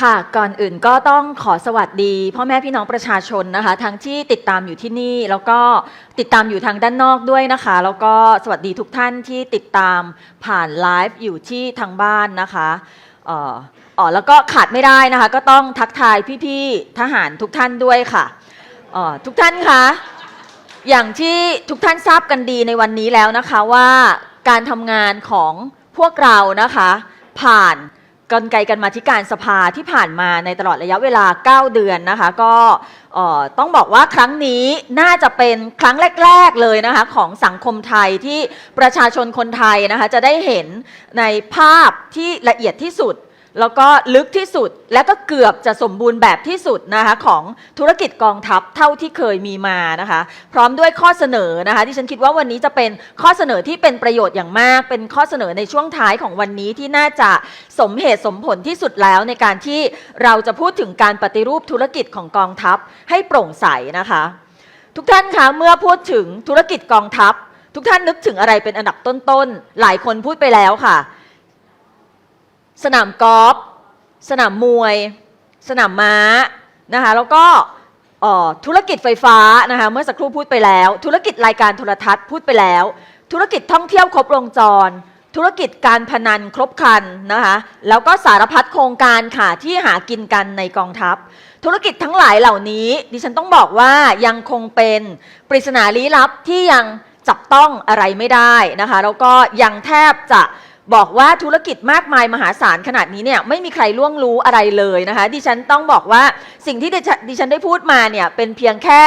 ค่ะก่อนอื่นก็ต้องขอสวัสดีพ่อแม่พี่น้องประชาชนนะคะ ทั้งที่ติดตามอยู่ที่นี่แล้วก็ติดตามอยู่ทางด้านนอกด้วยนะคะ แล้วก็สวัสดีทุกท่านที่ติดตามผ่านไลฟ์อยู่ที่ทางบ้านนะคะเอ่ออ๋อแล้วก็ขาดไม่ได้นะคะ ก็ต้องทักทายพี่ๆทหารทุกท่านด้วยค่ะเอ่อทุกท่านคะอย่างที่ทุกท่านทราบกันดีในวันนี้แล้วนะคะว่าการทำงานของพวกเรานะคะ ผ่าน กลไกกันมาธิการสภาที่ผ่านมาในตลอดระยะเวลา 9 เดือนนะคะ ก็ต้องบอกว่าครั้งนี้น่าจะเป็นครั้งแรก ๆ เลยนะคะของสังคมไทยที่ประชาชนคนไทยนะคะจะได้เห็นในภาพที่ละเอียดที่สุด แล้วก็ลึกที่สุดและก็เกือบจะสมบูรณ์แบบที่สุดนะคะของธุรกิจกองทัพเท่าที่เคยมีมานะคะ พร้อมด้วยข้อเสนอนะคะที่ฉันคิดว่าวันนี้จะเป็นข้อเสนอที่เป็นประโยชน์อย่างมาก เป็นข้อเสนอในช่วงท้ายของวันนี้ที่น่าจะสมเหตุสมผลที่สุดแล้วในการที่เราจะพูดถึงการปฏิรูปธุรกิจของกองทัพให้โปร่งใสนะคะ ทุกท่านคะเมื่อพูดถึงธุรกิจกองทัพ ทุกท่านนึกถึงอะไรเป็นอันดับต้นๆหลายคนพูดไปแล้วค่ะ สนามกอล์ฟสนามมวย สนามม้านะคะแล้วก็ธุรกิจไฟฟ้านะคะเมื่อสักครู่พูดไปแล้ว ธุรกิจรายการโทรทัศน์พูดไปแล้ว ธุรกิจท่องเที่ยวครบวงจร ธุรกิจการพนันครบคันนะคะแล้วก็สารพัดโครงการค่ะที่หากินกันในกองทัพ ธุรกิจทั้งหลายเหล่านี้ ดิฉันต้องบอกว่ายังคงเป็นปริศนาลี้ลับที่ยังจับต้องอะไรไม่ได้นะคะแล้วก็ยังแทบจะ บอกว่าธุรกิจมากมายมหาศาลขนาดนี้เนี่ยไม่มีใครล่วงรู้อะไรเลยนะคะ ดิฉันต้องบอกว่าสิ่งที่ดิฉันได้พูดมาเนี่ยเป็นเพียงแค่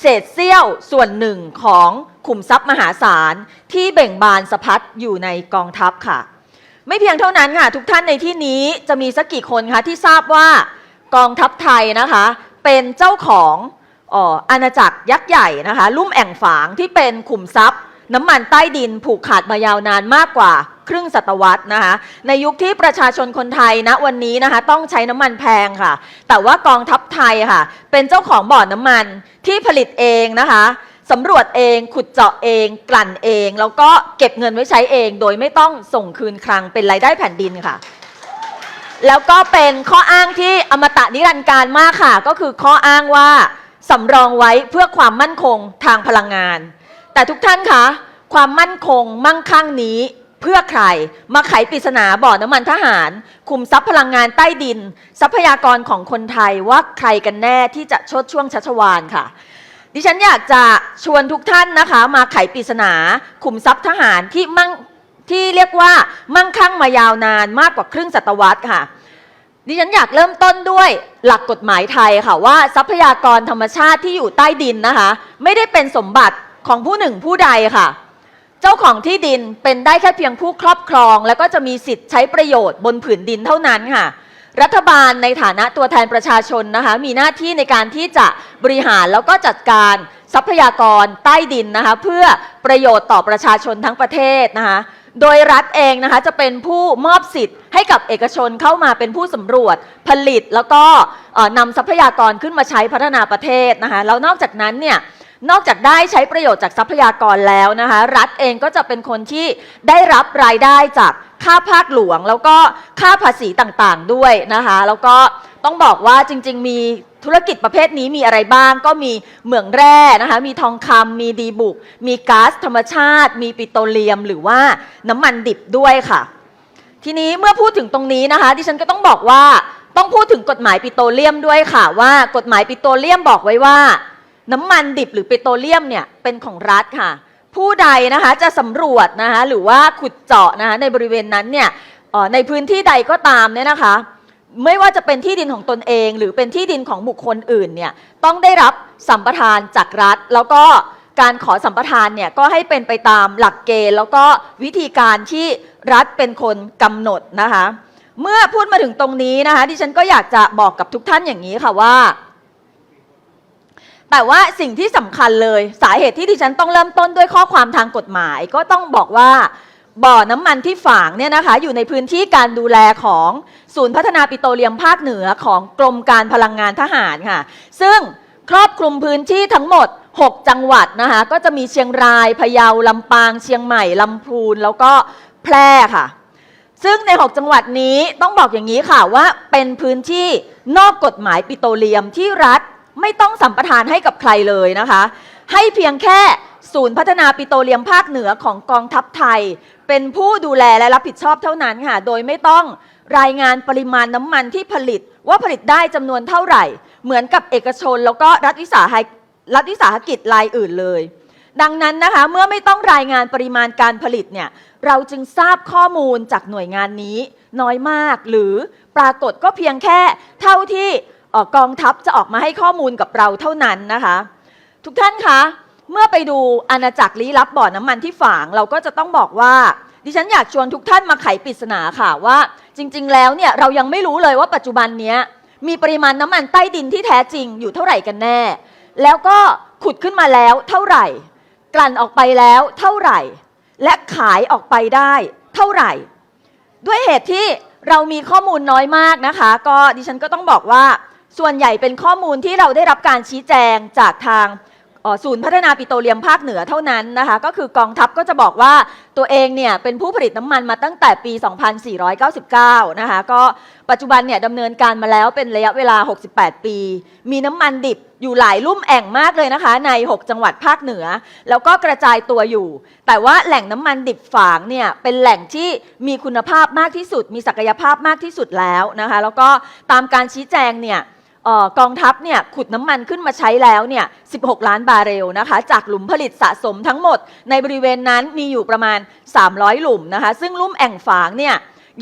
เศษเสี้ยวส่วนหนึ่งของขุมทรัพย์มหาศาลที่เบ่งบานสะพัดอยู่ในกองทัพค่ะ ไม่เพียงเท่านั้นค่ะ ทุกท่านในที่นี้จะมีสักกี่คนคะที่ทราบว่ากองทัพไทยนะคะ เป็นเจ้าของเอ่ออาณาจักรยักษ์ใหญ่นะคะ ลุ่มแอ่งฝางที่เป็นขุมทรัพย์ น้ำมันใต้ดินผูกขาดมายาวนานมากกว่า ครึ่งศตวรรษนะคะ ในยุคที่ประชาชนคนไทยณวันนี้นะคะ ต้องใช้น้ำมันแพงค่ะ แต่ว่ากองทัพไทยค่ะ เป็นเจ้าของบ่อน้ำมันที่ผลิตเองนะคะสำรวจเองขุดเจาะเอง กลั่นเอง แล้วก็เก็บเงินไว้ใช้เอง โดยไม่ต้องส่งคืนคลังเป็นรายได้แผ่นดินค่ะ แล้วก็เป็นข้ออ้างที่อมตะนิรันดร์การมากค่ะ ก็คือข้ออ้างว่าสำรองไว้เพื่อความมั่นคงทางพลังงาน แต่ทุกท่านคะความมั่นคงมั่งคั่งนี้ เพื่อใครมาไขปริศนาบ่อน้ำมันทหาร คุมทรัพย์พลังงานใต้ดิน ทรัพยากรของคนไทยว่าใครกันแน่ที่จะชดช่วงชัชวานค่ะ ดิฉันอยากจะชวนทุกท่านนะคะ มาไขปริศนาขุมทรัพย์ทหารที่มั่งที่เรียกว่ามั่งคั่งมายาวนานมากกว่าครึ่งศตวรรษค่ะดิฉันอยากเริ่มต้นด้วยหลักกฎหมายไทยค่ะว่าทรัพยากรธรรมชาติที่อยู่ใต้ดินนะคะ ไม่ได้เป็นสมบัติของผู้หนึ่งผู้ใดค่ะ เจ้าของที่ดินเป็นได้แค่เพียงผู้ครอบครอง แล้วก็จะมีสิทธิ์ใช้ประโยชน์บนผืนดินเท่านั้นค่ะ รัฐบาลในฐานะตัวแทนประชาชนนะคะ มีหน้าที่ในการที่จะบริหารแล้วก็จัดการทรัพยากรใต้ดินนะคะ เพื่อประโยชน์ต่อประชาชนทั้งประเทศนะคะ โดยรัฐเองนะคะจะเป็นผู้มอบสิทธิ์ให้กับเอกชนเข้ามาเป็นผู้สำรวจผลิต แล้วก็นำทรัพยากรขึ้นมาใช้พัฒนาประเทศนะคะแล้วนอกจากนั้นเนี่ย นอกจากได้ใช้ประโยชน์จากทรัพยากรแล้วนะคะรัฐเองก็จะเป็นคนที่ได้รับรายได้จากค่าภาคหลวง แล้วก็ค่าภาษีต่างๆด้วยนะคะแล้วก็ต้องบอกว่าจริง ๆ มีธุรกิจประเภทนี้มีอะไรบ้าง ก็มีเหมืองแร่นะคะมีทองคำมีดีบุก มีก๊าซธรรมชาติ มีปิโตรเลียม หรือว่าน้ำมันดิบด้วยค่ะ ทีนี้เมื่อพูดถึงตรงนี้นะคะ ดิฉันก็ต้องบอกว่าต้องพูดถึงกฎหมายปิโตรเลียมด้วยค่ะว่ากฎหมายปิโตรเลียมบอกไว้ว่า น้ำมันดิบหรือปิโตรเลียมเนี่ยเป็นของรัฐค่ะ ผู้ใดนะคะจะสำรวจนะคะหรือว่าขุดเจาะนะคะในบริเวณนั้นเนี่ยในพื้นที่ใดก็ตามเนี่ยนะคะ ไม่ว่าจะเป็นที่ดินของตนเอง หรือเป็นที่ดินของบุคคลอื่นเนี่ยต้องได้รับสัมปทานจากรัฐ แล้วก็การขอสัมปทานเนี่ยก็ให้เป็นไปตามหลักเกณฑ์ แล้วก็วิธีการที่รัฐเป็นคนกำหนดนะคะ เมื่อพูดมาถึงตรงนี้นะคะดิฉันก็อยากจะบอกกับทุกท่านอย่างนี้ค่ะว่า แต่ว่าสิ่งที่สำคัญเลยสาเหตุที่ดิฉันต้องเริ่มต้นด้วยข้อความทางกฎหมาย ก็ต้องบอกว่าบ่อน้ำมันที่ฝางเนี่ยนะคะ อยู่ในพื้นที่การดูแลของศูนย์พัฒนาปิโตรเลียมภาคเหนือของกรมการพลังงานทหารค่ะ ซึ่งครอบคลุมพื้นที่ทั้งหมด 6 จังหวัดนะคะ ก็จะมีเชียงรายพะเยาลำปาง เชียงใหม่ลำพูนแล้วก็แพร่ค่ะ ซึ่งใน 6 จังหวัดนี้ต้องบอกอย่างนี้ค่ะว่าเป็นพื้นที่นอกกฎหมายปิโตรเลียมที่รัฐ ไม่ต้องสัมปทานให้กับใครเลยนะคะ ให้เพียงแค่ศูนย์พัฒนาปิโตรเลียมภาคเหนือของกองทัพไทย เป็นผู้ดูแลและรับผิดชอบเท่านั้นค่ะ โดยไม่ต้องรายงานปริมาณน้ำมันที่ผลิตว่าผลิตได้จำนวนเท่าไหร่ เหมือนกับเอกชน แล้วก็รัฐวิสาหรัฐวิสาหกิจรายอื่นเลย ดังนั้นนะคะเมื่อไม่ต้องรายงานปริมาณการผลิตเนี่ยเราจึงทราบข้อมูลจากหน่วยงานนี้น้อยมาก หรือปรากฏก็เพียงแค่เท่าที่ กองทัพจะออกมาให้ข้อมูลกับเราเท่านั้นนะคะ ทุกท่านคะเมื่อไปดูอาณาจักรลี้ลับบ่อน้ำมันที่ฝางเราก็จะต้องบอกว่า ดิฉันอยากชวนทุกท่านมาไขปริศนาค่ะว่า จริง ๆ แล้วเนี่ยเรายังไม่รู้เลยว่าปัจจุบันเนี้ยมีปริมาณน้ำมันใต้ดินที่แท้จริงอยู่เท่าไหร่กันแน่ แล้วก็ขุดขึ้นมาแล้วเท่าไหร่ กลั่นออกไปแล้วเท่าไหร่ และขายออกไปได้เท่าไหร่ ด้วยเหตุที่เรามีข้อมูลน้อยมากนะคะ ก็ดิฉันก็ต้องบอกว่า ส่วนใหญ่เป็นข้อมูลที่เราได้รับการชี้แจงจากทางศูนย์พัฒนาปิโตรเลียมภาคเหนือเท่านั้นนะคะก็คือกองทัพก็จะบอกว่าตัวเองเนี่ยเป็นผู้ผลิตน้ำมันมาตั้งแต่ปี 2499 นะคะก็ปัจจุบันเนี่ยดำเนินการมาแล้วเป็นระยะเวลา 68 ปี มีน้ำมันดิบอยู่หลายลุ่มแอ่งมากเลยนะคะ ใน 6 จังหวัดภาคเหนือ แล้วก็กระจายตัวอยู่ แต่ว่าแหล่งน้ำมันดิบฝางเนี่ยเป็นแหล่งที่มีคุณภาพมากที่สุด มีศักยภาพมากที่สุดแล้วนะคะแล้วก็ตามการชี้แจงเนี่ย กองทัพเนี่ยขุดน้ำมันขึ้นมาใช้แล้วเนี่ย 16 ล้านบาร์เรลนะคะ จากหลุมผลิตสะสมทั้งหมด ในบริเวณนั้นมีอยู่ประมาณ 300 หลุมนะคะ ซึ่งลุ่มแอ่งฝางเนี่ย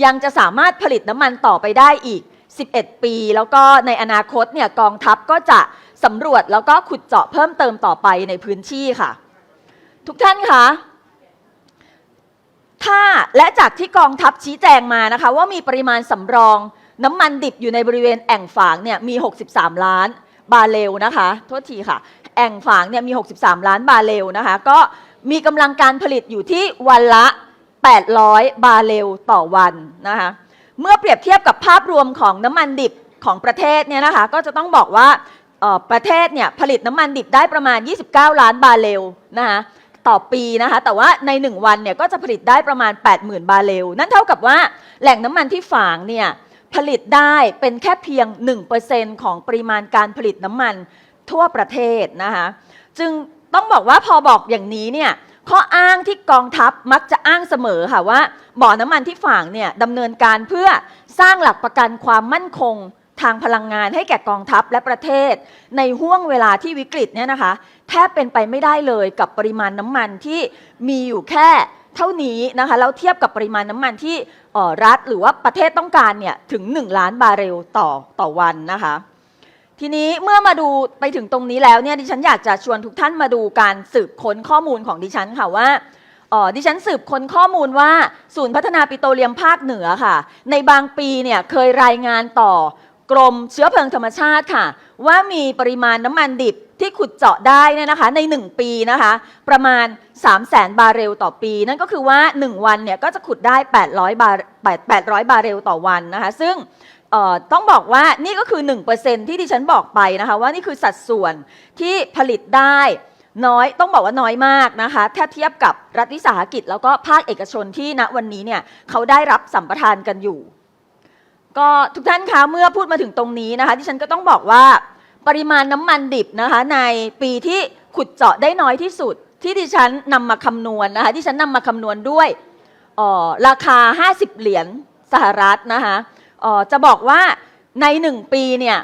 ยังจะสามารถผลิตน้ำมันต่อไปได้อีก 11 ปี แล้วก็ในอนาคตเนี่ยกองทัพก็จะสำรวจแล้วก็ขุดเจาะเพิ่มเติมต่อไปในพื้นที่ค่ะ ทุกท่านคะถ้าและจากที่กองทัพชี้แจงมานะคะ ว่ามีปริมาณสำรอง น้ำมันดิบอยู่ในบริเวณแอ่งฝางเนี่ยมี 63 ล้านบาร์เรลนะคะโทษทีค่ะ แอ่งฝางเนี่ยมี 63 ล้านบาร์เรลนะคะ ก็มีกำลังการผลิตอยู่ที่วันละ 800 บาร์เรลต่อวันนะคะเมื่อเปรียบเทียบกับภาพรวมของน้ำมันดิบของประเทศเนี่ยนะคะก็จะต้องบอกว่าประเทศเนี่ยผลิตน้ำมันดิบได้ประมาณ 29 ล้านบาร์เรลนะคะต่อปีนะคะแต่ว่าใน 1 วันเนี่ยก็จะผลิตได้ประมาณ 80,000 บาร์เรลนั่นเท่ากับว่าแหล่งน้ำมันที่ฝางเนี่ย ผลิตได้เป็นแค่เพียง 1%ของปริมาณการผลิตน้ำมันทั่วประเทศนะคะจึงต้องบอกว่าพอบอกอย่างนี้เนี่ยข้ออ้างที่กองทัพมักจะอ้างเสมอค่ะว่า บ่อน้ำมันที่ฝางเนี่ยดำเนินการเพื่อสร้างหลักประกันความมั่นคงทางพลังงานให้แก่กองทัพและประเทศ ในห่วงเวลาที่วิกฤตเนี่ยนะคะ แทบเป็นไปไม่ได้เลยกับปริมาณน้ำมันที่มีอยู่แค่ เท่านี้นะคะแล้วเทียบกับปริมาณน้ำมันที่รัฐหรือว่าประเทศต้องการเนี่ยถึง 1 ล้านบาร์เรลต่อต่อวันนะคะทีนี้เมื่อมาดูไปถึงตรงนี้แล้วเนี่ยดิฉันอยากจะชวนทุกท่านมาดูการสืบค้นข้อมูลของดิฉันค่ะว่าดิฉันสืบค้นข้อมูลว่าศูนย์พัฒนาปิโตรเลียมภาคเหนือค่ะ ในบางปีเนี่ยเคยรายงานต่อ กรมเชื้อเพลิงธรรมชาติค่ะ ว่ามีปริมาณน้ำมันดิบที่ขุดเจาะได้เนี่ยนะคะใน 1 ปีนะคะ ประมาณ 3 0 0แสนบาร์เรลต่อปี นั่นก็คือว่า 1 วันเนี่ยก็จะขุดได้ 800 บาร์800 บาร์เรลต่อวันนะคะ ซึ่งต้องบอกว่านี่ก็คือ 1%ที่ดิฉันบอกไปนะคะว่านี่คือสัดส่วนที่ผลิตได้น้อยต้องบอกว่าน้อยมากนะคะถ้าเทียบกับรัฐวิสาหกิจแล้วก็ภาคเอกชนที่ณวันนี้เนี่ยเขาได้รับสัมปทานกันอยู่ ก็ทุกท่านคะเมื่อพูดมาถึงตรงนี้นะคะที่ฉันก็ต้องบอกว่าปริมาณน้ำมันดิบนะคะในปีที่ขุดเจาะได้น้อยที่สุด ที่ดิฉันนำมาคำนวณนะคะที่ฉันนำมาคำนวณด้วยออราคา 50 เหรียญสหรัฐนะคะออจะบอกว่าใน 1 ปีเนี่ย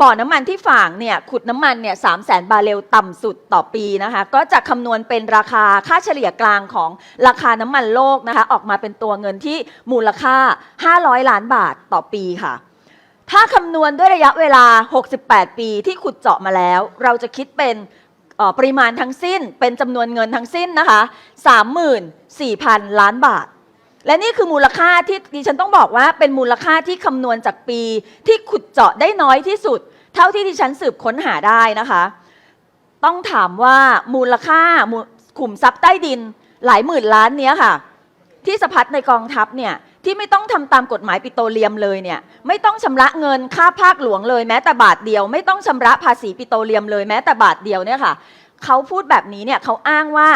บ่อน้ำมันที่ฝางเนี่ยขุดน้ำมันเนี่ยสามแสนบาร์เรลต่ำสุดต่อปีนะคะก็จะคำนวณเป็นราคาค่าเฉลี่ยกลางของราคาน้ำมันโลกนะคะออกมาเป็นตัวเงินที่มูลค่า 500 ล้านบาทต่อปีค่ะ ถ้าคำนวณด้วยระยะเวลา 68 ปีที่ขุดเจาะมาแล้ว เราจะคิดเป็นปริมาณทั้งสิ้นเป็นจำนวนเงินทั้งสิ้นนะคะ 34,000 ล้านบาท และนี่คือมูลค่าที่ดิฉันต้องบอกว่าเป็นมูลค่าที่คำนวณจากปี ที่ขุดเจาะได้น้อยที่สุด เท่าที่ดิฉันสืบค้นหาได้นะคะ ต้องถามว่ามูลค่าขุมทรัพย์ใต้ดินหลายหมื่นล้านเนี้ยค่ะ ที่สะพัดในกองทัพเนี่ยที่ไม่ต้องทำตามกฎหมายปิโตรเลียมเลยเนี่ยไม่ต้องชำระเงินค่าภาคหลวงเลยแม้แต่บาทเดียว ไม่ต้องชำระภาษีปิโตรเลียมเลยแม้แต่บาทเดียวเนี่ยค่ะเขาพูดแบบนี้เนี่ยเขาอ้างว่า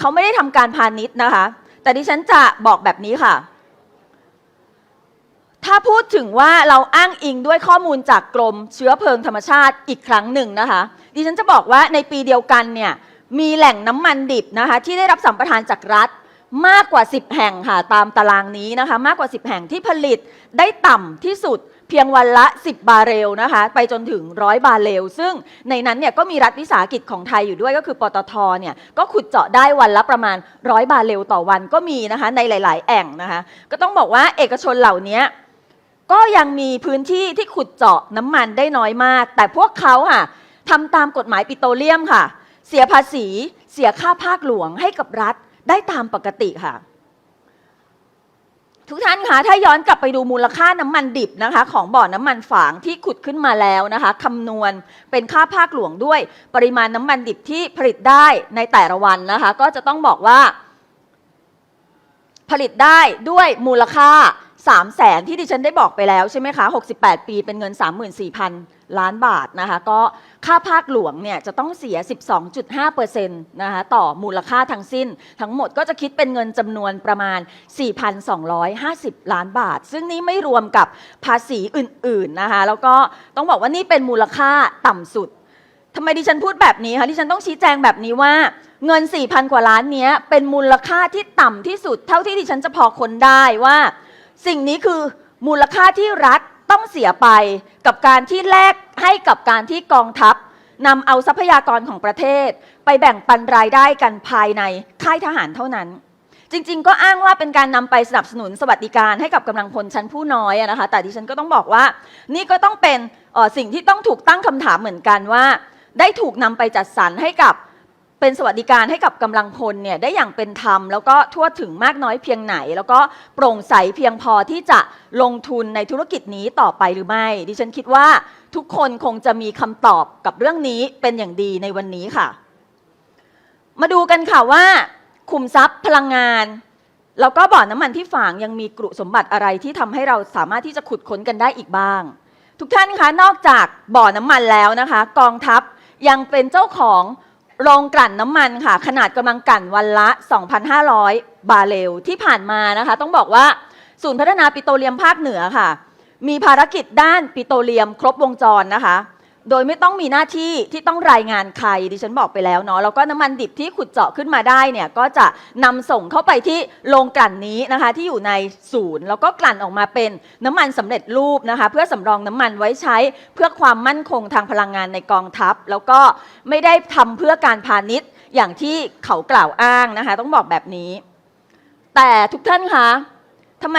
เขาไม่ได้ทำการพาณิชย์นะคะ แต่ดิฉันจะบอกแบบนี้ค่ะ ถ้าพูดถึงว่าเราอ้างอิงด้วยข้อมูลจากกรมเชื้อเพลิงธรรมชาติอีกครั้งหนึ่งนะคะ ดิฉันจะบอกว่าในปีเดียวกันเนี่ยมีแหล่งน้ำมันดิบนะคะที่ได้รับสัมปทานจากรัฐมากกว่า 10 แห่งค่ะตามตารางนี้นะคะ มากกว่า 10 แห่งที่ผลิตได้ต่ำที่สุด เพียงวันละ 10 บาร์เรลนะคะ ไปจนถึง 100 บาร์เรล ซึ่งในนั้นเนี่ยก็มีรัฐวิสาหกิจของไทยอยู่ด้วยก็คือปตทเนี่ยก็ขุดเจาะได้วันละประมาณ 100 บาร์เรลต่อวันก็มีนะคะในหลาย ๆ แอ่งนะคะ ก็ต้องบอกว่าเอกชนเหล่านี้ก็ยังมีพื้นที่ที่ขุดเจาะน้ำมันได้น้อยมาก แต่พวกเขาค่ะทำตามกฎหมายปิโตรเลียมค่ะ เสียภาษี เสียค่าภาคหลวงให้กับรัฐได้ตามปกติค่ะ ทุกท่านคะถ้าย้อนกลับไปดูมูลค่าน้ำมันดิบนะคะ ของบ่อน้ำมันฝางที่ขุดขึ้นมาแล้วนะคะคำนวณเป็นค่าภาคหลวงด้วย ปริมาณน้ำมันดิบที่ผลิตได้ในแต่ละวันนะคะ ก็จะต้องบอกว่า ผลิตได้ด้วยมูลค่า 3 0 0แสนที่ดิฉันได้บอกไปแล้วใช่ไหมคะ 68 ปีเป็นเงิน 34,000 ล้านบาทนะคะ ก็ค่าภาคหลวงเนี่ยจะต้องเสีย 12.5%นะคะต่อมูลค่าทั้งสิ้น ทั้งหมดก็จะคิดเป็นเงินจำนวนประมาณ 4,250 ล้านบาท ซึ่งนี้ไม่รวมกับภาษีอื่นๆนะคะ แล้วก็ต้องบอกว่านี่เป็นมูลค่าต่ำสุดทำไมดิฉันพูดแบบนี้คะดิฉันต้องชี้แจงแบบนี้ว่าเงิน 4,000 กว่าล้านนี้เป็นมูลค่าที่ต่ำที่สุด เท่าที่ดิฉันจะพอค้นได้ว่า สิ่งนี้คือมูลค่าที่รัฐต้องเสียไปกับการที่แลกให้กับการที่กองทัพนำเอาทรัพยากรของประเทศ ไปแบ่งปันรายได้กันภายในค่ายทหารเท่านั้น จริง ๆ ก็อ้างว่าเป็นการนำไปสนับสนุนสวัสดิการให้กับกำลังพลชั้นผู้น้อยนะคะ แต่ดิฉันก็ต้องบอกว่า นี่ก็ต้องเป็นสิ่งที่ต้องถูกตั้งคำถามเหมือนกันว่า ได้ถูกนำไปจัดสรรให้กับ เป็นสวัสดิการให้กับกำลังพลเนี่ยได้อย่างเป็นธรรม แล้วก็ทั่วถึงมากน้อยเพียงไหน แล้วก็โปร่งใสเพียงพอที่จะลงทุนในธุรกิจนี้ต่อไปหรือไม่ ดิฉันคิดว่าทุกคนคงจะมีคำตอบกับเรื่องนี้เป็นอย่างดีในวันนี้ค่ะ มาดูกันค่ะว่าคุมทรัพย์พลังงานแล้วก็บ่อน้ำมันที่ฝางยังมีกรุสมบัติอะไรที่ทำให้เราสามารถที่จะขุดค้นกันได้อีกบ้าง ทุกท่านคะนอกจากบ่อน้ำมันแล้วนะคะ กองทัพยังเป็นเจ้าของ โรงกลั่นน้ำมันค่ะ ขนาดกำลังกลั่นวันละ 2,500 บาร์เรลที่ผ่านมานะคะ ต้องบอกว่าศูนย์พัฒนาปิโตรเลียมภาคเหนือค่ะ มีภารกิจด้านปิโตรเลียมครบวงจรนะคะ โดยไม่ต้องมีหน้าที่ที่ต้องรายงานใครดิฉันบอกไปแล้วเนาะแล้วก็น้ำมันดิบที่ขุดเจาะขึ้นมาได้เนี่ยก็จะนำส่งเข้าไปที่โรงกลั่นนี้นะคะที่อยู่ในศูนย์ แล้วก็กลั่นออกมาเป็นน้ำมันสำเร็จรูปนะคะเพื่อสำรองน้ำมันไว้ใช้เพื่อความมั่นคงทางพลังงานในกองทัพ แล้วก็ไม่ได้ทำเพื่อการพาณิชย์อย่างที่เขากล่าวอ้างนะคะต้องบอกแบบนี้ แต่ทุกท่านคะทำไม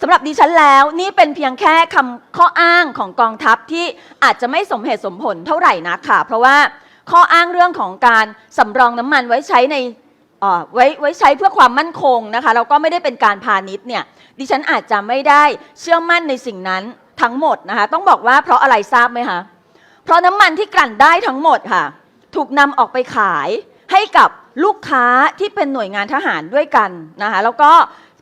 สำหรับดิฉันแล้วนี่เป็นเพียงแค่คำข้ออ้างของกองทัพที่อาจจะไม่สมเหตุสมผลเท่าไหร่นักค่ะ เพราะว่าข้ออ้างเรื่องของการสำรองน้ำมันไว้ใช้ในอ่อไว้ไว้ใช้เพื่อความมั่นคงนะคะแล้วก็ไม่ได้เป็นการพาณิชย์เนี่ยดิฉันอาจจะไม่ได้เชื่อมั่นในสิ่งนั้นทั้งหมดนะคะต้องบอกว่าเพราะอะไรทราบไหมคะเพราะน้ำมันที่กลั่นได้ทั้งหมดค่ะ ถูกนำออกไปขายให้กับลูกค้าที่เป็นหน่วยงานทหารด้วยกันนะคะแล้วก็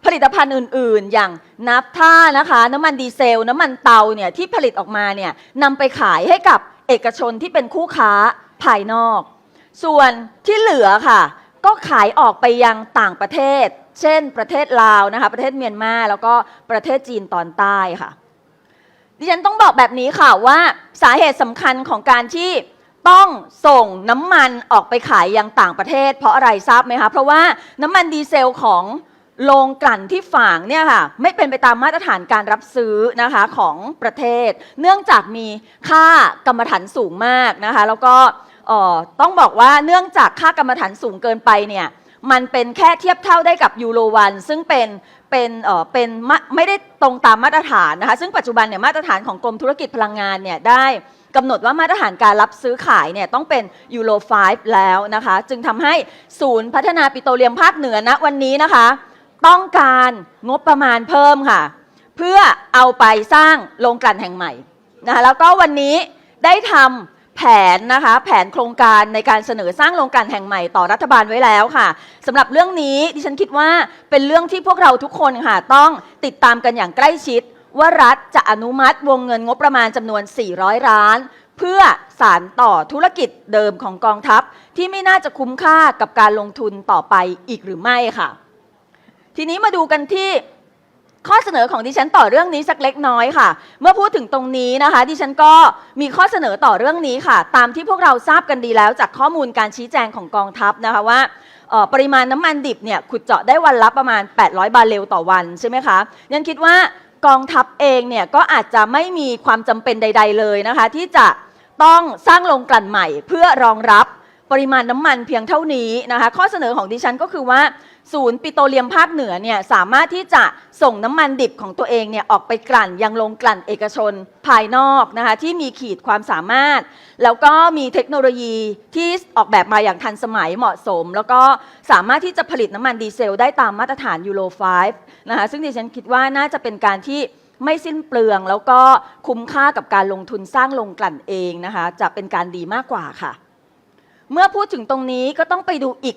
ผลิตภัณฑ์อื่นๆ อย่างนับท่านะคะน้ำมันดีเซล น้ำมันเตาเนี่ยที่ผลิตออกมาเนี่ยนำไปขายให้กับเอกชนที่เป็นคู่ค้าภายนอก ส่วนที่เหลือค่ะ ก็ขายออกไปยังต่างประเทศ เช่น ประเทศลาวนะคะประเทศเมียนมาแล้วก็ประเทศจีนตอนใต้ค่ะดิฉันต้องบอกแบบนี้ค่ะว่าสาเหตุสำคัญของการที่ต้องส่งน้ำมันออกไปขายยังต่างประเทศ เพราะอะไรทราบไหมคะเพราะว่าน้ำมันดีเซลของ โรงกลั่นที่ฝางเนี่ยค่ะไม่เป็นไปตามมาตรฐานการรับซื้อนะคะของประเทศ เนื่องจากมีค่ากรรมฐานสูงมากนะคะ แล้วก็ต้องบอกว่าเนื่องจากค่ากรรมฐานสูงเกินไปเนี่ยมันเป็นแค่เทียบเท่าได้กับยูโรวันซึ่งเป็นเป็นเอ่อเป็นไม่ได้ตรงตามมาตรฐานนะคะ ซึ่งปัจจุบันเนี่ยมาตรฐานของกรมธุรกิจพลังงานเนี่ยได้กำหนดว่ามาตรฐานการรับซื้อขายเนี่ยต้องเป็นยูโร5แล้วนะคะ จึงทำให้ศูนย์พัฒนาปิโตรเลียมภาคเหนือณวันนี้นะคะ ต้องการงบประมาณเพิ่มค่ะ เพื่อเอาไปสร้างโรงกลั่นแห่งใหม่นะคะแล้วก็วันนี้ได้ทำแผนนะคะแผนโครงการในการเสนอสร้างโรงกลั่นแห่งใหม่ต่อรัฐบาลไว้แล้วค่ะสำหรับเรื่องนี้ดิฉันคิดว่าเป็นเรื่องที่พวกเราทุกคนค่ะต้องติดตามกันอย่างใกล้ชิด ว่ารัฐจะอนุมัติวงเงินงบประมาณจำนวน 400 ล้านเพื่อสารต่อธุรกิจเดิมของกองทัพ ที่ไม่น่าจะคุ้มค่ากับการลงทุนต่อไปอีกหรือไม่ค่ะ ทีนี้มาดูกันที่ข้อเสนอของดิฉันต่อเรื่องนี้สักเล็กน้อยค่ะ เมื่อพูดถึงตรงนี้นะคะ ดิฉันก็มีข้อเสนอต่อเรื่องนี้ค่ะ ตามที่พวกเราทราบกันดีแล้ว จากข้อมูลการชี้แจงของกองทัพนะคะว่าปริมาณน้ำมันดิบเนี่ยขุดเจาะได้วันละประมาณ 800 บาร์เรลต่อวันใช่ไหมคะยันคิดว่ากองทัพเองเนี่ยก็อาจจะไม่มีความจำเป็นใด ๆ เลยนะคะ ที่จะต้องสร้างโรงกลั่นใหม่ เพื่อรองรับปริมาณน้ำมันเพียงเท่านี้นะคะ ข้อเสนอของดิฉันก็คือว่า ศูนย์ปิโตรเลียมภาคเหนือเนี่ยสามารถที่จะส่งน้ำมันดิบของตัวเองเนี่ยออกไปกลั่นยังโรงกลั่นเอกชนภายนอกนะคะที่มีขีดความสามารถ แล้วก็มีเทคโนโลยีที่ออกแบบมาอย่างทันสมัยเหมาะสม แล้วก็สามารถที่จะผลิตน้ำมันดีเซลได้ตามมาตรฐานยูโร 5 นะคะซึ่งดิฉันคิดว่าน่าจะเป็นการที่ไม่สิ้นเปลืองแล้วก็คุ้มค่ากับการลงทุนสร้างโรงกลั่นเองนะคะจะเป็นการดีมากกว่าค่ะ เมื่อพูดถึงตรงนี้ก็ต้องไปดูอีก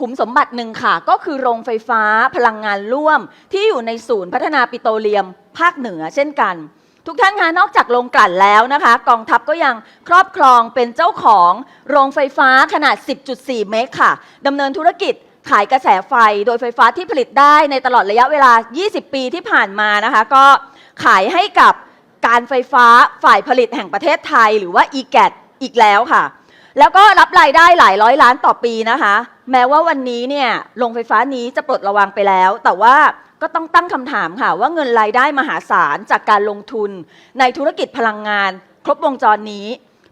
ขุมสมบัติหนึ่งค่ะ ก็คือโรงไฟฟ้าพลังงานร่วม ที่อยู่ในศูนย์พัฒนาปิโตรเลียม ภาคเหนือเช่นกัน ทุกท่านคะนอกจากโรงกลั่นแล้วนะคะ กองทัพก็ยังครอบครองเป็นเจ้าของโรงไฟฟ้าขนาด 10.4 เมกค่ะดำเนินธุรกิจขายกระแสไฟโดยไฟฟ้าที่ผลิตได้ในตลอดระยะเวลา 20 ปีที่ผ่านมานะคะ ก็ขายให้กับการไฟฟ้าฝ่ายผลิตแห่งประเทศไทย หรือว่า e g a t อีกแล้วค่ะ แล้วก็รับรายได้หลายร้อยล้านต่อปีนะคะ แม้ว่าวันนี้เนี่ยโรงไฟฟ้านี้จะปลดระวางไปแล้ว แต่ว่าก็ต้องตั้งคำถามค่ะ ว่าเงินรายได้มหาศาลจากการลงทุน ในธุรกิจพลังงาน ครบวงจรนี้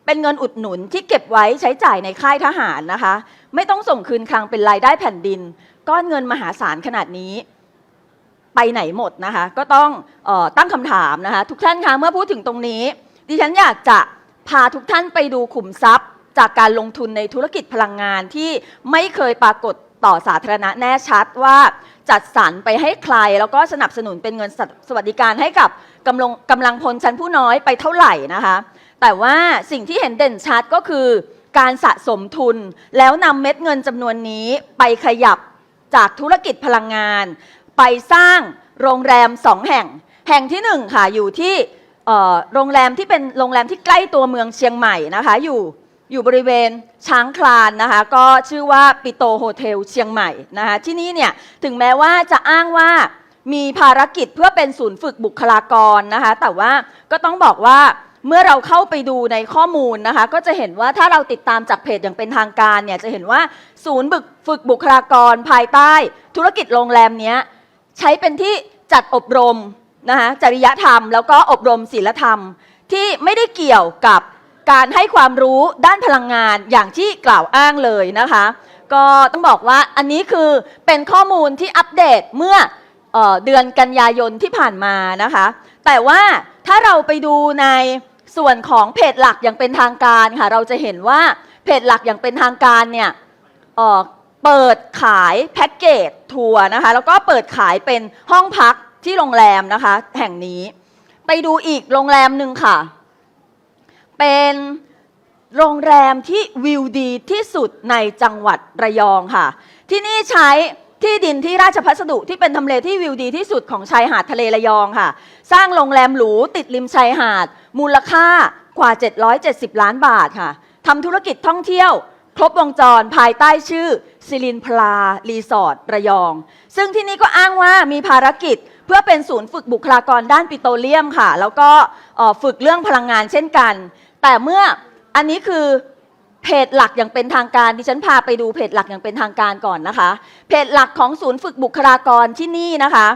เป็นเงินอุดหนุนที่เก็บไว้ใช้จ่ายในค่ายทหารนะคะ ไม่ต้องส่งคืนคลังเป็นรายได้แผ่นดิน ก้อนเงินมหาศาลขนาดนี้ ไปไหนหมดนะคะ ก็ต้องออตั้งคำถามนะคะ ทุกท่านคะเมื่อพูดถึงตรงนี้ ดิฉันอยากจะพาทุกท่านไปดูขุมทรัพย์ จากการลงทุนในธุรกิจพลังงานที่ไม่เคยปรากฏต่อสาธารณะแน่ชัดว่าจัดสรรไปให้ใคร แล้วก็สนับสนุนเป็นเงินสวัสดิการให้กับกำลังกำลังพลชั้นผู้น้อยไปเท่าไหร่นะคะ แต่ว่าสิ่งที่เห็นเด่นชัดก็คือการสะสมทุนแล้วนำเม็ดเงินจำนวนนี้ไปขยับจากธุรกิจพลังงาน ไปสร้างโรงแรมสองแห่ง แห่งที่หนึ่งค่ะอยู่ที่โรงแรมที่เป็นโรงแรมที่ใกล้ตัวเมืองเชียงใหม่นะคะอยู่ อยู่บริเวณช้างคลานนะคะ ก็ชื่อว่าปิโตโฮเทลเชียงใหม่นะคะที่นี่เนี่ยถึงแม้ว่าจะอ้างว่ามีภารกิจเพื่อเป็นศูนย์ฝึกบุคลากรนะคะ แต่ว่าก็ต้องบอกว่าเมื่อเราเข้าไปดูในข้อมูลนะคะ ก็จะเห็นว่าถ้าเราติดตามจากเพจอย่างเป็นทางการเนี่ยจะเห็นว่าศูนย์ฝึกบุคลากรภายใต้ ธุรกิจโรงแรมเนี้ยใช้เป็นที่จัดอบรมนะคะจริยธรรม แล้วก็อบรมศีลธรรมที่ไม่ได้เกี่ยวกับ การให้ความรู้ด้านพลังงานอย่างที่กล่าวอ้างเลยนะคะ ก็ต้องบอกว่าอันนี้คือเป็นข้อมูลที่อัปเดตเมื่อเออเดือนกันยายนที่ผ่านมานะคะ แต่ว่าถ้าเราไปดูในส่วนของเพจหลักอย่างเป็นทางการค่ะเราจะเห็นว่าเพจหลักอย่างเป็นทางการเนี่ยเออเปิดขายแพ็กเกจทัวร์นะคะแล้วก็เปิดขายเป็นห้องพักที่โรงแรมนะคะ แห่งนี้ ไปดูอีกโรงแรมหนึ่งค่ะ เป็นโรงแรมที่วิวดีที่สุดในจังหวัดระยองค่ะ ที่นี่ใช้ที่ดินที่ราชพัสดุที่เป็นทำเลที่วิวดีที่สุดของชายหาดทะเลระยองค่ะ สร้างโรงแรมหรูติดริมชายหาด มูลค่ากว่า 770 ล้านบาทค่ะทำธุรกิจท่องเที่ยว ครบวงจรภายใต้ชื่อซิลินพลารีสอร์ทระยอง ซึ่งที่นี่ก็อ้างว่ามีภารกิจเพื่อเป็นศูนย์ฝึกบุคลากรด้านปิโตรเลียมค่ะ แล้วก็ฝึกเรื่องพลังงานเช่นกัน แต่เมื่ออันนี้คือเพจหลักอย่างเป็นทางการดิฉันพาไปดูเพจหลักอย่างเป็นทางการก่อนนะคะ เพจหลักของศูนย์ฝึกบุคลากรที่นี่นะคะ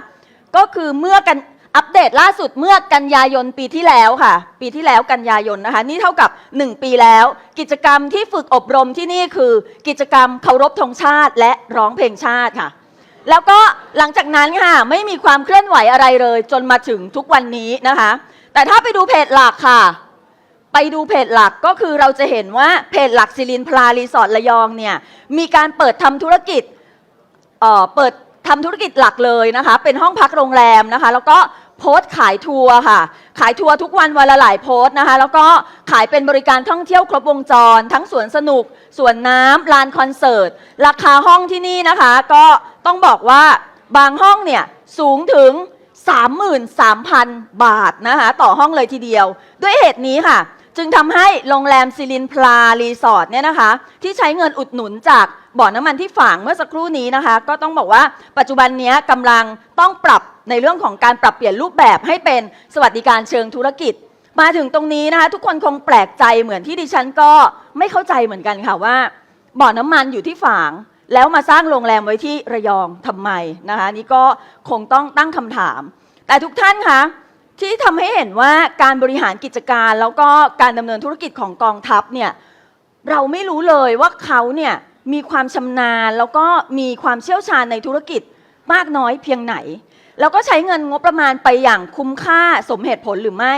ก็คือเมื่อกันอัปเดตล่าสุดเมื่อกันยายนปีที่แล้วค่ะ ปีที่แล้วกันยายนนะคะ นี่เท่ากับ 1 ปีแล้ว กิจกรรมที่ฝึกอบรมที่นี่คือ กิจกรรมเคารพธงชาติ และร้องเพลงชาติค่ะ แล้วก็หลังจากนั้นค่ะไม่มีความเคลื่อนไหวอะไรเลย จนมาถึงทุกวันนี้นะคะ แต่ถ้าไปดูเพจหลักค่ะ ไปดูเพจหลักก็คือเราจะเห็นว่าเพจหลักซิลินพลารีสอร์ทระยองเนี่ยมีการเปิดทำธุรกิจเอ่อเปิดทำธุรกิจหลักเลยนะคะ เป็นห้องพักโรงแรมนะคะ แล้วก็โพสต์ขายทัวร์ค่ะ ขายทัวร์ทุกวันวันละหลายโพสต์นะคะ แล้วก็ขายเป็นบริการท่องเที่ยวครบวงจร ทั้งสวนสนุกสวนน้ำลานคอนเสิร์ต ราคาห้องที่นี่นะคะ ก็ต้องบอกว่าบางห้องเนี่ยสูงถึง 33,000 บาทนะคะต่อห้องเลยทีเดียว ด้วยเหตุนี้ค่ะ จึงทำให้โรงแรมซิลินพลารีสอร์ทเนี่ยนะคะ ที่ใช้เงินอุดหนุนจากบ่อน้ำมันที่ฝางเมื่อสักครู่นี้นะคะ ก็ต้องบอกว่าปัจจุบันนี้กำลังต้องปรับในเรื่องของการปรับเปลี่ยนรูปแบบให้เป็นสวัสดิการเชิงธุรกิจ มาถึงตรงนี้นะคะทุกคนคงแปลกใจเหมือนที่ดิฉันก็ไม่เข้าใจเหมือนกันค่ะว่าบ่อน้ำมันอยู่ที่ฝางแล้วมาสร้างโรงแรมไว้ที่ระยองทำไมนะคะนี่ก็คงต้องตั้งคำถาม แต่ทุกท่านคะที่ทำให้เห็นว่าการบริหารกิจการแล้วก็การดำเนินธุรกิจของกองทัพเนี่ยเราไม่รู้เลยว่าเขาเนี่ยมีความชำนาญแล้วก็มีความเชี่ยวชาญในธุรกิจมากน้อยเพียงไหน แล้วก็ใช้เงินงบประมาณไปอย่างคุ้มค่าสมเหตุผลหรือไม่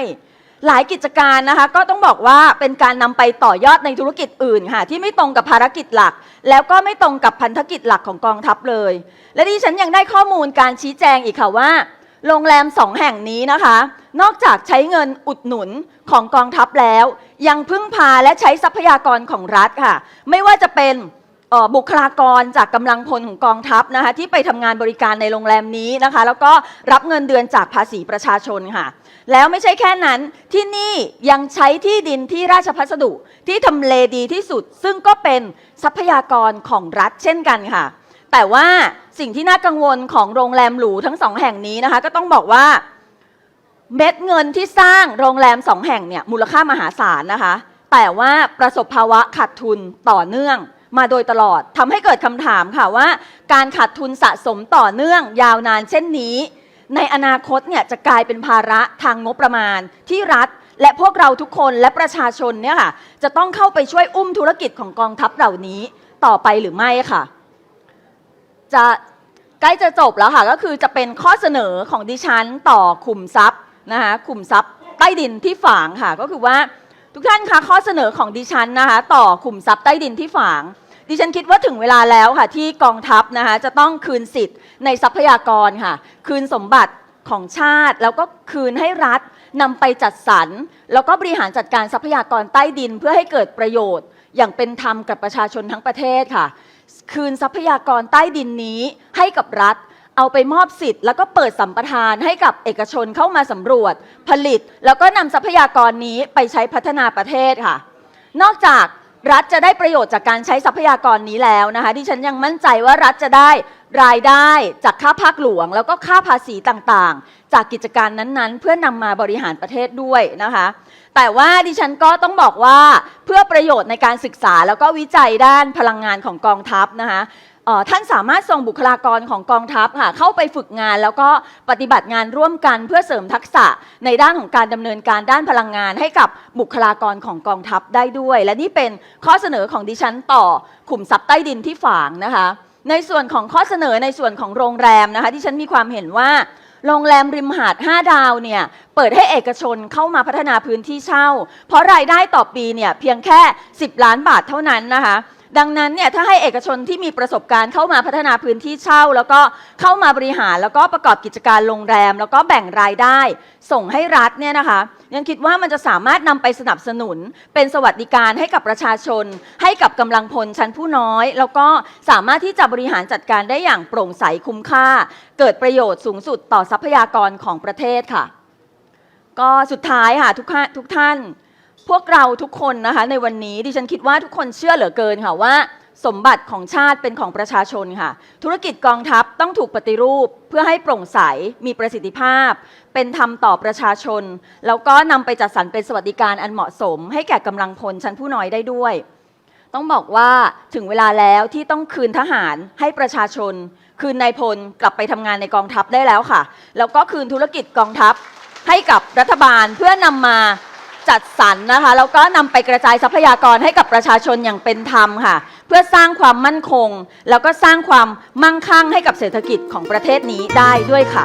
หลายกิจการนะคะก็ต้องบอกว่าเป็นการนำไปต่อยอดในธุรกิจอื่นค่ะที่ไม่ตรงกับภารกิจหลัก แล้วก็ไม่ตรงกับพันธกิจหลักของกองทัพเลย และดิฉันยังได้ข้อมูลการชี้แจงอีกค่ะว่า โรงแรมสองแห่งนี้นะคะ นอกจากใช้เงินอุดหนุนของกองทัพแล้ว ยังพึ่งพาและใช้ทรัพยากรของรัฐค่ะ ไม่ว่าจะเป็นบุคลากรจากกำลังพลของกองทัพนะคะที่ไปทำงานบริการในโรงแรมนี้นะคะ แล้วก็รับเงินเดือนจากภาษีประชาชนค่ะ แล้วไม่ใช่แค่นั้นที่นี่ยังใช้ที่ดินที่ราชพัสดุที่ทำเลดีที่สุด ซึ่งก็เป็นทรัพยากรของรัฐเช่นกันค่ะ แต่ว่าสิ่งที่น่ากังวลของโรงแรมหรูทั้งสองแห่งนี้นะคะ ก็ต้องบอกว่าเม็ดเงินที่สร้างโรงแรมสองแห่งเนี่ยมูลค่ามหาศาลนะคะ แต่ว่าประสบภาวะขาดทุนต่อเนื่องมาโดยตลอดทำให้เกิดคำถามค่ะว่า การขาดทุนสะสมต่อเนื่องยาวนานเช่นนี้ ในอนาคตเนี่ยจะกลายเป็นภาระทางงบประมาณที่รัฐ และพวกเราทุกคนและประชาชนเนี่ยค่ะจะต้องเข้าไปช่วยอุ้มธุรกิจของกองทัพเหล่านี้ต่อไปหรือไม่ค่ะ จะใกล้จะจบแล้วค่ะก็คือจะเป็นข้อเสนอของดิฉันต่อขุมทรัพย์นะคะขุมทรัพย์ใต้ดินที่ฝางค่ะก็คือว่าทุกท่านคะข้อเสนอของดิฉันนะคะต่อขุมทรัพย์ใต้ดินที่ฝาง ดิฉันคิดว่าถึงเวลาแล้วค่ะที่กองทัพนะคะจะต้องคืนสิทธิ์ในทรัพยากรค่ะ คืนสมบัติของชาติ แล้วก็คืนให้รัฐนำไปจัดสรรแล้วก็บริหารจัดการทรัพยากรใต้ดินเพื่อให้เกิดประโยชน์ อย่างเป็นธรรมกับประชาชนทั้งประเทศค่ะ คืนทรัพยากรใต้ดินนี้ให้กับรัฐ เอาไปมอบสิทธิ์แล้วก็เปิดสัมปทานให้กับเอกชนเข้ามาสำรวจ ผลิต แล้วก็นำทรัพยากรนี้ไปใช้พัฒนาประเทศค่ะ นอกจากรัฐจะได้ประโยชน์จากการใช้ทรัพยากรนี้แล้วนะคะที่ฉันยังมั่นใจว่ารัฐจะได้รายได้จากค่าภาคหลวง แล้วก็ค่าภาษีต่างๆ จากกิจการนั้นๆ เพื่อนำมาบริหารประเทศด้วยนะคะ แต่ว่าดิฉันก็ต้องบอกว่าเพื่อประโยชน์ในการศึกษาแล้วก็วิจัยด้านพลังงานของกองทัพนะคะท่านสามารถส่งบุคลากรของกองทัพค่ะเข้าไปฝึกงาน แล้วก็ปฏิบัติงานร่วมกันเพื่อเสริมทักษะในด้านของการดำเนินการด้านพลังงานให้กับบุคลากรของกองทัพได้ด้วย และนี่เป็นข้อเสนอของดิฉันต่อขุมทรัพย์ใต้ดินที่ฝางนะคะ ในส่วนของข้อเสนอในส่วนของโรงแรมนะคะที่ฉันมีความเห็นว่า โรงแรมริมหาด 5 ดาวเนี่ยเปิดให้เอกชนเข้ามาพัฒนาพื้นที่เช่า เพราะรายได้ต่อปีเนี่ยเพียงแค่ 10 ล้านบาทเท่านั้นนะคะ ดังนั้นเนี่ยถ้าให้เอกชนที่มีประสบการณ์เข้ามาพัฒนาพื้นที่เช่า แล้วก็เข้ามาบริหารแล้วก็ประกอบกิจการโรงแรม แล้วก็แบ่งรายได้ ส่งให้รัฐเนี่ยนะคะยังคิดว่ามันจะสามารถนำไปสนับสนุน เป็นสวัสดิการให้กับประชาชน ให้กับกำลังพลชั้นผู้น้อย แล้วก็สามารถที่จะบริหารจัดการได้อย่างโปร่งใสคุ้มค่า เกิดประโยชน์สูงสุดต่อทรัพยากรของประเทศค่ะ ก็สุดท้ายค่ะทุกท่านทุกท่าน พวกเราทุกคนนะคะในวันนี้ดิฉันคิดว่าทุกคนเชื่อเหลือเกินค่ะว่า สมบัติของชาติเป็นของประชาชนค่ะ ธุรกิจกองทัพต้องถูกปฏิรูป เพื่อให้โปร่งใสมีประสิทธิภาพ เป็นธรรมต่อประชาชน แล้วก็นำไปจัดสรรเป็นสวัสดิการอันเหมาะสม ให้แก่กำลังพลชั้นผู้น้อยได้ด้วย ต้องบอกว่าถึงเวลาแล้วที่ต้องคืนทหารให้ประชาชน คืนนายพลกลับไปทำงานในกองทัพได้แล้วค่ะ แล้วก็คืนธุรกิจกองทัพให้กับรัฐบาลเพื่อนำมา จัดสรรนะคะแล้วก็นำไปกระจายทรัพยากรให้กับประชาชนอย่างเป็นธรรมค่ะ เพื่อสร้างความมั่นคง แล้วก็สร้างความมั่งคั่งให้กับเศรษฐกิจของประเทศนี้ได้ด้วยค่ะ